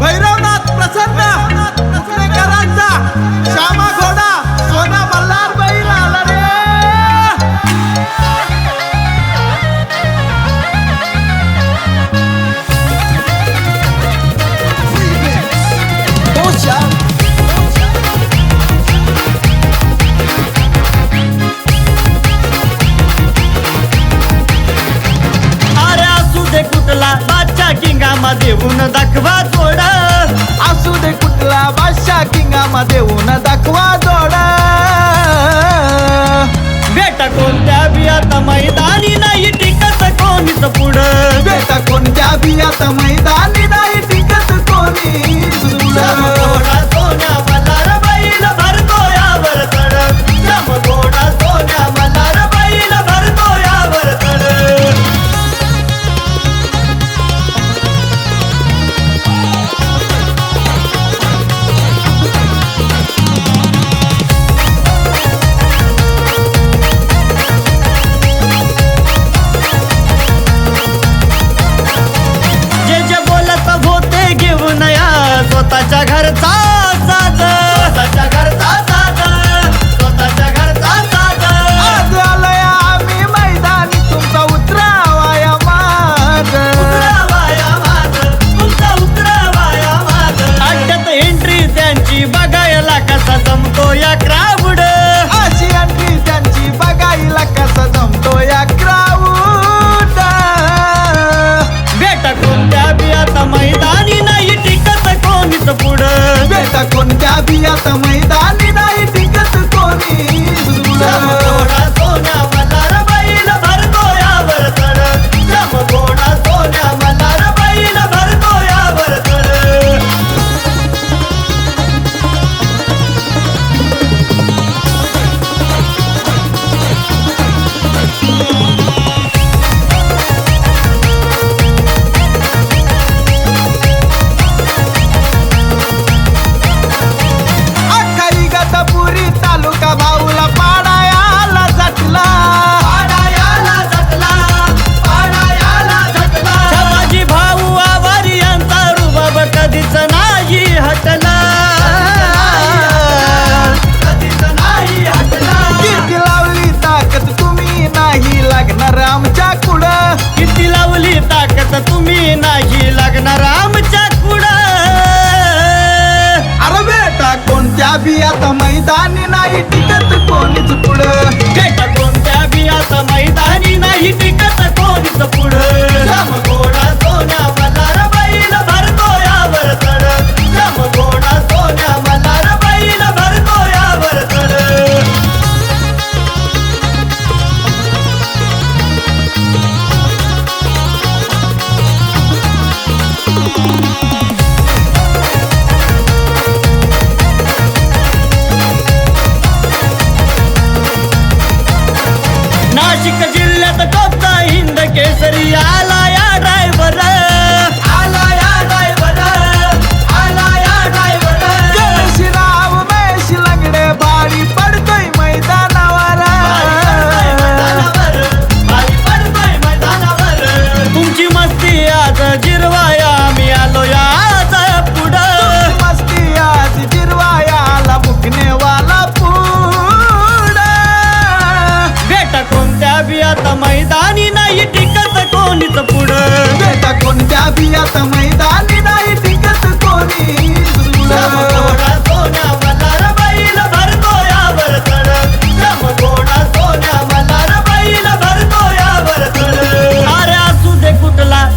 भैरवनाथ प्रसन्न पुणेकरांचा श्यामा घोडा सोना मल्हार बैल आला रे. तो कुठला बादशा किंगामा देऊन दाखवा किंगामा देऊन दाखवा जोडा. बेटा कोणत्या बियात मैदानी नाही टिकत कोणीच पुढं? बेटा कोणत्या बियात मैदानी कधीच नाही हटला कधीच नाही हटला किती लावली ताकद तुम्ही नाही लागणार आमच्या कुडं किती लावली ताकद तुम्ही नाही लागणार आमच्या कुड अरे बेटा कोणत्या बियात मैदानी नाही टिकत कोणीच पुढं? बेटा कोणत्या बियात मैदानी नाही टिकत कोणीच पुढं? the top. कोणत्या बियात मैदानी नाही टिकत कोणीच पुढं? बेटा कोणत्या बियात मैदानी नाही टिकत कोणी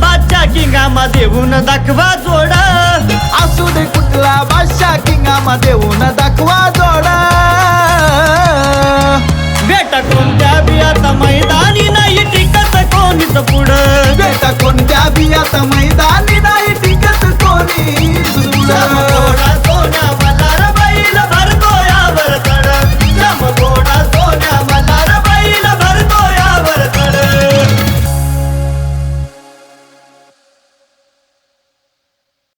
बादशा देऊन दाखवा जोड. असू दे कुठला बादशाह किंगामा देऊन दाखवा बेटा कोणत्या बियाचा मैदानी नाही टिकत कोणीच पुढं? बेटा कोणत्या बियाचा मैदान